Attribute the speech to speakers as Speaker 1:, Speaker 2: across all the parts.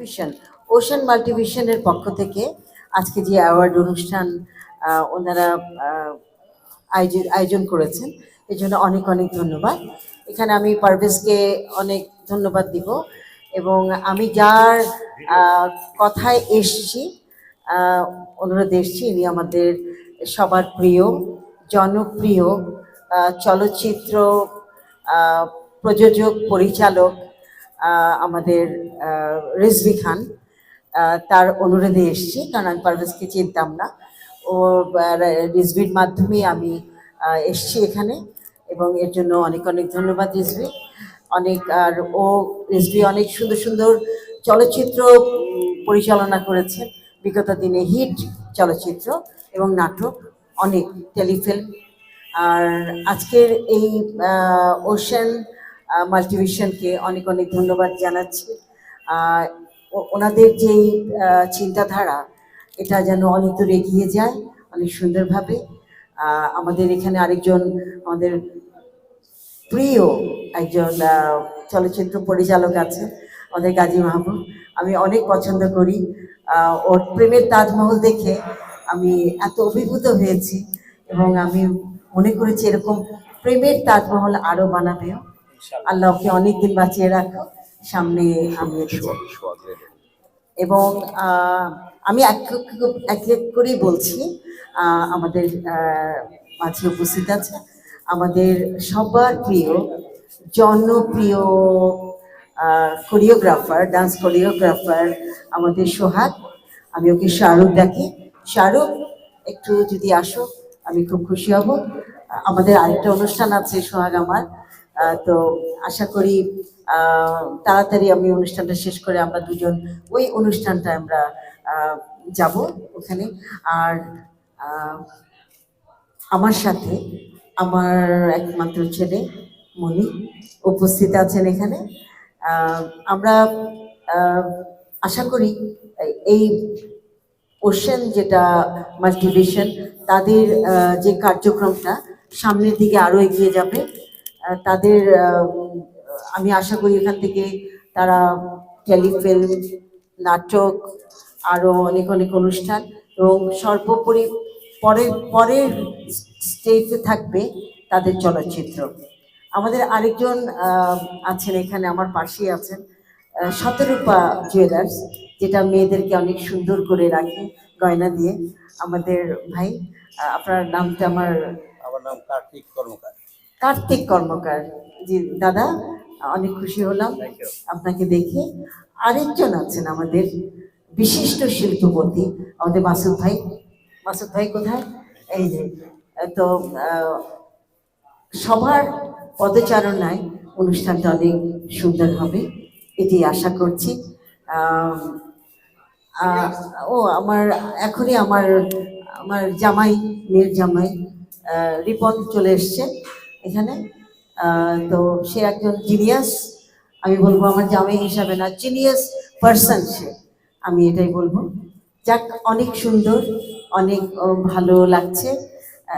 Speaker 1: Vision ocean মাল্টিভিশনের পক্ষ থেকে আজকে যে অ্যাওয়ার্ড অনুষ্ঠান ওনারা আয়োজন আয়োজন করেছেন এই জন্য অনেক অনেক ধন্যবাদ। এখানে আমি পারভেজকে অনেক ধন্যবাদ দিব এবং আমি যার কথায় এসছি অনুরোধ এসছি, ইনি আমাদের সবার প্রিয়, জনপ্রিয় চলচ্চিত্র প্রযোজক, পরিচালক আমাদের রিজভি খান তার অনুরোধে এসেছি, কারণ আমি পারভেজকে চিনতাম না। ও রিজভির মাধ্যমে আমি এসেছি এখানে, এবং এর জন্য অনেক অনেক ধন্যবাদ রিজভি। অনেক, আর, ও, রিজভি অনেক সুন্দর সুন্দর চলচ্চিত্র পরিচালনা করেছে বিগত দিনে হিট চলচ্চিত্র এবং নাটক, অনেক টেলিফিল্ম। আর আজকের এই ওশান মাল্টিভিশনকে অনেক অনেক ধন্যবাদ জানাচ্ছি। ওনাদের যেই চিন্তাধারা এটা যেন অনেক দূর এগিয়ে যায় অনেক সুন্দরভাবে। আমাদের এখানে আরেকজন আমাদের প্রিয় একজন চলচ্চিত্র পরিচালক আছে আমাদের গাজী মাহবুব। আমি অনেক পছন্দ করি। ওর প্রেমের তাজমহল দেখে আমি এত অভিভূত হয়েছি এবং আমি মনে করেছি এরকম প্রেমের তাজমহল আরও বানাবেও। আল্লাহ ওকে অনেকদিন বাঁচিয়ে রাখো। সামনে আমি এবং আমি এক এক- এক করেই বলছি আমাদের মাঝে উপস্থিত আছে আমাদের সবার প্রিয় জনপ্রিয় কোরিওগ্রাফার ডান্স কোরিওগ্রাফার আমাদের সোহাগ। আমি ওকে শাহরুখ ডাকি। শাহরুখ একটু যদি আসো আমি খুব খুশি হব। আমাদের আরেকটা অনুষ্ঠান আছে সোহাগ আমার। তো আশা করি তাড়াতাড়ি আমি অনুষ্ঠানটা শেষ করে আমরা দুজন ওই অনুষ্ঠানটা আমরা যাব ওখানে। আর আমার সাথে আমার একমাত্র ছেলে মনি উপস্থিত আছেন এখানে। আমরা আশা করি এই ওশেন যেটা মাল্টিভিশন তাদের যে কার্যক্রমটা সামনের দিকে আরও এগিয়ে যাবে। তাদের আমি আশা করি এখান থেকে তারা টেলিফিল্ম নাটক আরও অনেক অনেক অনুষ্ঠান এবং সর্বোপরি পরের পরের স্টেজে থাকবে তাদের চলচ্চিত্র। আমাদের আরেকজন আছেন এখানে আমার পাশেই আছেন আহ, শতরূপা জুয়েলার্স যেটা মেয়েদেরকে অনেক সুন্দর করে রাখে গয়না দিয়ে। আমাদের ভাই আপনার নামটা আমার
Speaker 2: আমার নাম কার্তিক কর্মকার।
Speaker 1: কার্তিক কর্মকার। জি দাদা অনেক খুশি হলাম। আপনাকে দেখে আরেকজন আছেন আমাদের বিশিষ্ট শিল্পপতি, আমাদের মাসুদ ভাই। মাসুদ ভাই কোথায়? এই যে, তো সবার পদচারণায় অনুষ্ঠানটা অনেক সুন্দর হবে, এটি আশা করছি। ও আমার, এখনই আমার আমার জামাই, মেয়ের জামাই রিপন চলে এসছে এখানে। তো সে একজন জিনিয়াস আমি বলব আমার জামাই হিসাবে না জিনিয়াস পার্সন সে। আমি এটাই বলব। যাক, অনেক সুন্দর, অনেক ভালো লাগছে।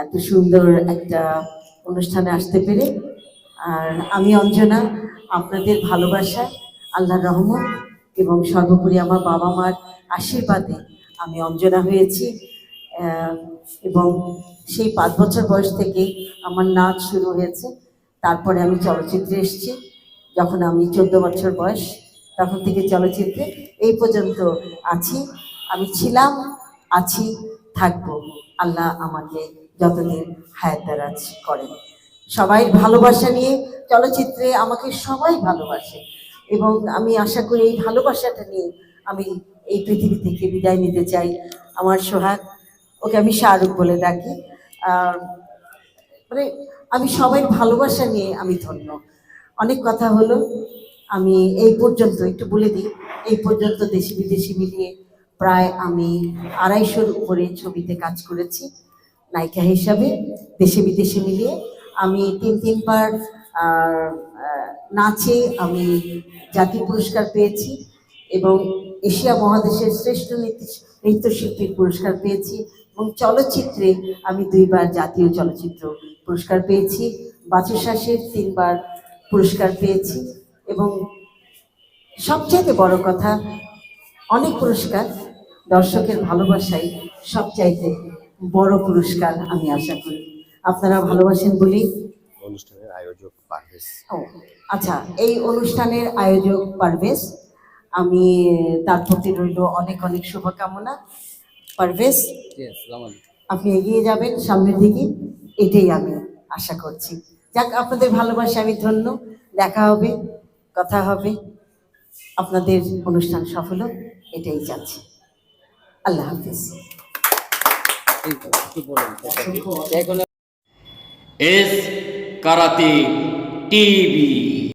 Speaker 1: এত সুন্দর একটা অনুষ্ঠানে আসতে পেরে। আর আমি অঞ্জনা, আপনাদের ভালোবাসা, আল্লাহর রহমত, এবং সর্বোপরি আমার বাবা মার আশীর্বাদে আমি অঞ্জনা হয়েছি। এবং সেই পাঁচ বছর বয়স থেকেই আমার নাচ শুরু হয়েছে। তারপরে আমি চলচ্চিত্রে এসেছি। যখন আমি চোদ্দ বছর বয়স, তখন থেকে চলচ্চিত্রে এই পর্যন্ত আছি। আমি ছিলাম, আছি, থাকব। আল্লাহ আমাকে যতদিন হায়াত দারাজ করেন। সবাই ভালোবাসা নিয়ে চলচ্চিত্রে আমাকে সবাই ভালোবাসে। এবং আমি আশা করি এই ভালোবাসাটা নিয়ে আমি এই পৃথিবী থেকে বিদায় নিতে চাই। আমার সোহাগ, ওকে আমি শাহরুখ বলে ডাকি। মানে আমি সবাই ভালোবাসা নিয়ে আমি ধন্য। অনেক কথা হলো, আমি এই পর্যন্ত একটু বলে দিই, এই পর্যন্ত দেশি বিদেশি মিলিয়ে প্রায় আমি আড়াইশোর উপরে ছবিতে কাজ করেছি, নায়িকা হিসাবে দেশে বিদেশে মিলিয়ে। আমি তিন তিনবার নাচে আমি জাতীয় পুরস্কার পেয়েছি এবং এশিয়া মহাদেশের শ্রেষ্ঠ নৃত্য- নৃত্যশিল্পীর পুরস্কার পেয়েছি এবং চলচ্চিত্রে আমি দুইবার জাতীয় চলচ্চিত্র পুরস্কার পেয়েছি বাচুশাসের তিনবার পুরস্কার পেয়েছি এবং সবচাইতে বড় কথা অনেক পুরস্কার দর্শকের ভালোবাসাই সবচাইতে বড় পুরস্কার আমি আশা করি। আপনারা ভালোবাসেন বলেই
Speaker 2: অনুষ্ঠানের আয়োজক পারভেজ।
Speaker 1: আচ্ছা এই অনুষ্ঠানের আয়োজক পারভেজ আমি তার প্রতি রইল অনেক অনেক শুভকামনা। পারভেজ আপনি এগিয়ে যাবেন সামনের দিকে এটাই আমি আশা করছি। যাক আপনাদের ভালোবাসা আমি ধন্য। দেখা হবে কথা হবে। আপনাদের অনুষ্ঠান সফল হোক, এটাই চাচ্ছি। আল্লাহ হাফিজ।
Speaker 3: S karate TV.